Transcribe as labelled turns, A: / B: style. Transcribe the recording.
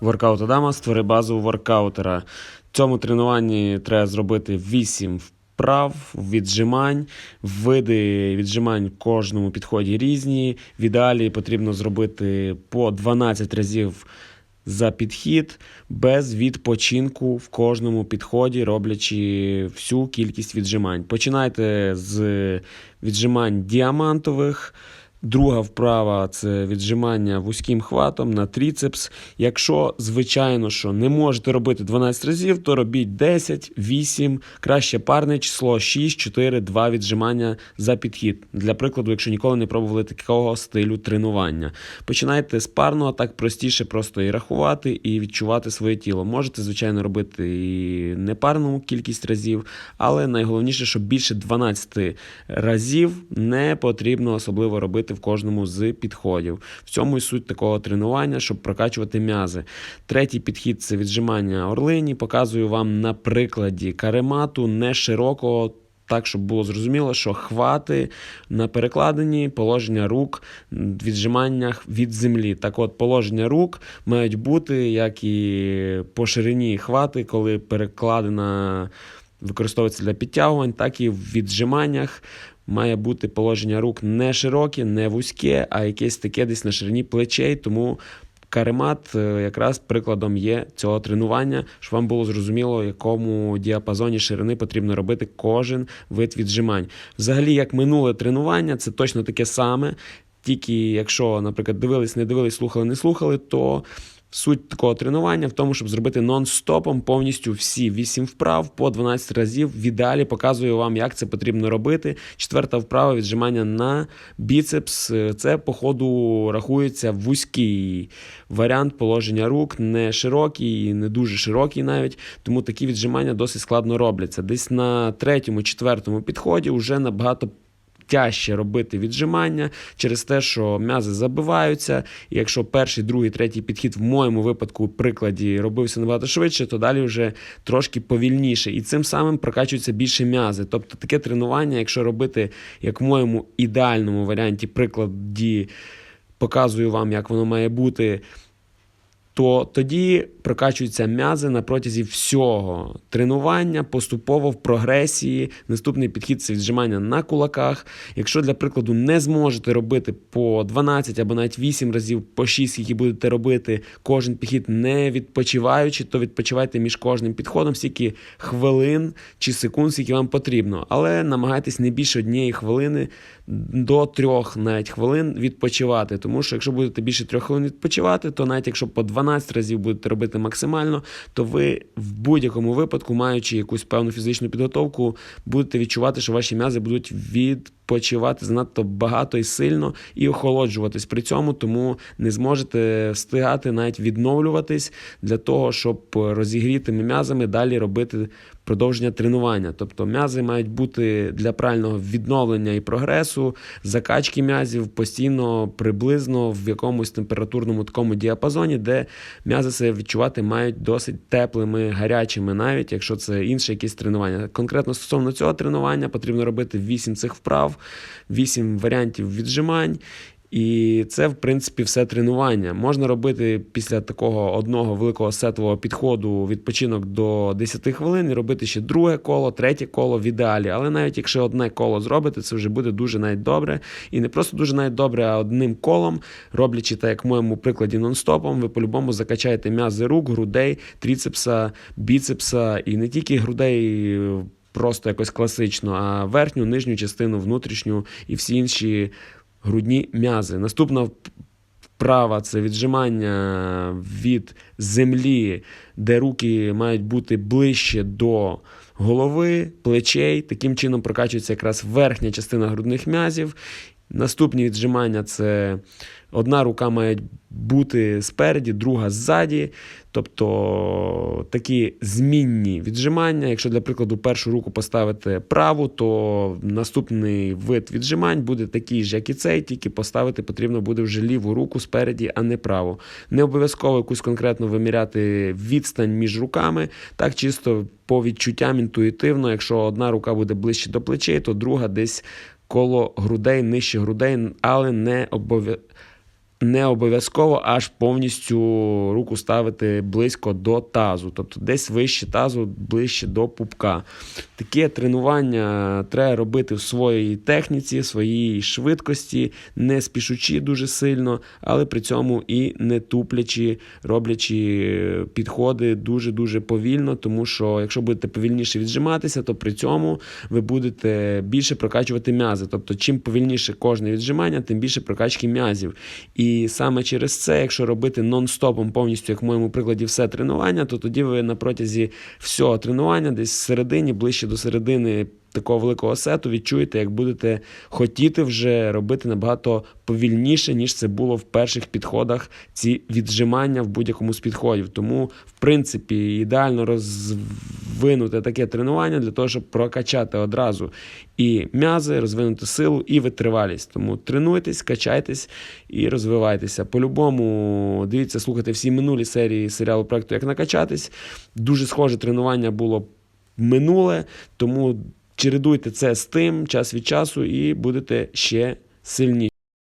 A: Воркаут Адама створи базу воркаутера. В цьому тренуванні треба зробити 8 вправ, віджимань. Види віджимань в кожному підході різні. В ідеалі потрібно зробити по 12 разів за підхід без відпочинку в кожному підході, роблячи всю кількість віджимань. Починайте з віджимань діамантових. Друга вправа це віджимання вузьким хватом на тріцепс. Якщо, звичайно, що не можете робити 12 разів, то робіть 10, 8, краще парне число 6, 4, 2 віджимання за підхід. Для прикладу, якщо ніколи не пробували такого стилю тренування. Починайте з парного, так простіше просто і рахувати, і відчувати своє тіло. Можете, звичайно, робити і непарну кількість разів, але найголовніше, щоб більше 12 разів не потрібно особливо робити в кожному з підходів. В цьому і суть такого тренування, щоб прокачувати м'язи. Третій підхід це віджимання орлині. Показую вам на прикладі каремату не широкого. Так, щоб було зрозуміло, що хвати на перекладині, положення рук в віджиманнях від землі. Так от, положення рук мають бути, як і по ширині хвати, коли перекладина використовується для підтягувань, так і в віджиманнях має бути положення рук не широке, не вузьке, а якесь таке десь на ширині плечей. Тому каремат е, якраз прикладом є цього тренування, щоб вам було зрозуміло, якому діапазоні ширини потрібно робити кожен вид віджимань. Взагалі, як минуле тренування, це точно таке саме. Тільки якщо, наприклад, дивились, не дивились, слухали, не слухали, то Суть такого тренування в тому, щоб зробити нон-стопом повністю всі 8 вправ по 12 разів. В ідеалі показую вам, як це потрібно робити. Четверта вправа віджимання на біцепс. Це, по ходу, рахується вузький варіант положення рук, не широкий, не дуже широкий навіть. Тому такі віджимання досить складно робляться. Десь на третьому, четвертому підході вже набагато тяжче робити віджимання через те, що м'язи забиваються. І якщо перший, другий, третій підхід в моєму випадку прикладі робився набагато швидше, то далі вже трошки повільніше. І цим самим прокачуються більше м'язи. Тобто таке тренування, якщо робити, як в моєму ідеальному варіанті, прикладі показую вам, як воно має бути то тоді прокачуються м'язи на протязі всього тренування, поступово в прогресії. Наступний підхід це віджимання на кулаках. Якщо, для прикладу, не зможете робити по 12 або навіть 8 разів по 6, які будете робити кожен підхід не відпочиваючи, то відпочивайте між кожним підходом стільки хвилин чи секунд, скільки вам потрібно. Але намагайтесь не більше однієї хвилини до трьох навіть хвилин відпочивати. Тому що якщо будете більше трьох хвилин відпочивати, то навіть якщо по 12 разів будете робити максимально, то ви в будь-якому випадку, маючи якусь певну фізичну підготовку, будете відчувати, що ваші м'язи будуть відпочивати занадто багато і сильно і охолоджуватись при цьому, тому не зможете встигати навіть відновлюватись для того, щоб розігрітими м'язами далі робити продовження тренування. Тобто м'язи мають бути для правильного відновлення і прогресу, закачки м'язів постійно приблизно в якомусь температурному такому діапазоні, де м'язи себе відчувати мають досить теплими, гарячими, навіть якщо це інше якесь тренування. Конкретно стосовно цього тренування потрібно робити 8 цих вправ, 8 варіантів віджимань. І це, в принципі, все тренування. Можна робити після такого одного великого сетового підходу відпочинок до 10 хвилин і робити ще друге коло, третє коло в ідеалі. Але навіть якщо одне коло зробите, це вже буде дуже навіть добре. І не просто дуже навіть добре, а одним колом, роблячи так, як в моєму прикладі нон-стопом, ви по-любому закачаєте м'язи рук, грудей, тріцепса, біцепса і не тільки грудей. Просто якось класично, а верхню, нижню частину, внутрішню і всі інші грудні м'язи. Наступна вправа це віджимання від землі, де руки мають бути ближче до голови, плечей. Таким чином прокачується якраз верхня частина грудних м'язів. Наступні віджимання це одна рука має бути спереді, друга ззаді. Тобто такі змінні віджимання. Якщо, для прикладу, першу руку поставити праву, то наступний вид віджимань буде такий ж, як і цей, тільки поставити потрібно буде вже ліву руку спереді, а не праву. Не обов'язково якусь конкретно виміряти відстань між руками, так чисто по відчуттям інтуїтивно, якщо одна рука буде ближче до плечей, то друга десь коло грудей, нижче грудей, але не обов'язково. Не обов'язково аж повністю руку ставити близько до тазу, тобто десь вище тазу, ближче до пупка. Таке тренування треба робити в своїй техніці, в своїй швидкості, не спішучи дуже сильно, але при цьому і не туплячи, роблячи підходи дуже-дуже повільно, тому що якщо будете повільніше віджиматися, то при цьому ви будете більше прокачувати м'язи. Тобто, чим повільніше кожне віджимання, тим більше прокачки м'язів. І саме через це, якщо робити нон-стопом повністю, як в моєму прикладі, все тренування, то тоді ви на протязі всього тренування, десь всередині, ближче до середини такого великого сету, відчуєте, як будете хотіти вже робити набагато повільніше, ніж це було в перших підходах. Ці віджимання в будь-якому з підходів. Тому, в принципі, ідеально розвинути таке тренування для того, щоб прокачати одразу і м'язи, розвинути силу і витривалість. Тому тренуйтесь, качайтесь і розвивайтеся. По-любому, дивіться, слухайте всі минулі серії серіалу проекту Як накачатись. Дуже схоже тренування було минуле, тому чередуйте це з тим час від часу і будете ще сильніші.